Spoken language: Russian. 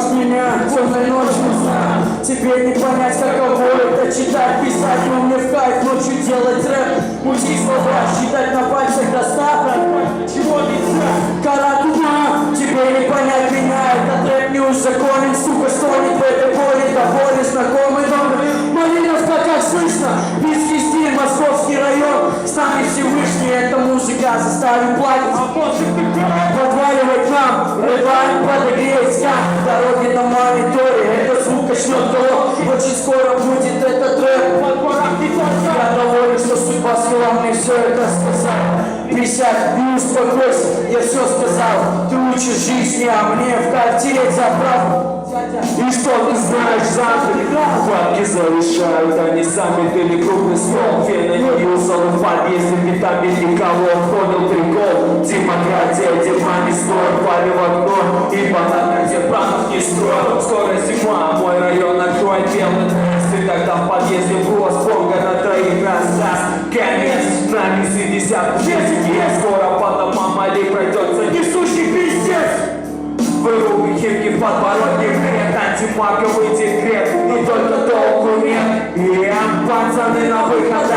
ждешь меня темной ночью. Тебе не понять, каково это читать, писать, но мне в кайф ночью делать рэп. Учить слова, считать на пальцах достаточно Чего нельзя? Каратума, тебе не понять меня. Этот рэп не узаконен, сука, стонет в этой боли До боли знакомый дом. Малиновка, как слышно, Виски стиль, московский район. Станет Всевышний, эта музыка заставит плакать. А Подваливать нам, рыбаем подогреть скан Дороги на мониторе, это звук качнет кого Очень скоро будет этот рэп Я доволен, что судьба свела мне все это сказать Присядь и успокойся, я все сказал. Ты учишь жизни, а мне в тереть за правду И что ты знаешь завтра? Хватки зарешают, они сами пили круглый стол Фена не юзал в подъезде, метами никого Входил демократия, дерьма не стоит Пали в окно, и где планов не строят Скоро зима, мой район накроет белый. И тогда в подъезде голос Бога на троих рассказ Конец, нами сидят честики Скоро по домам Али пройдется несущий пиздец. Выруби химки в подбородке бред Антимаковый декрет. И только толку нет. И пацаны на выход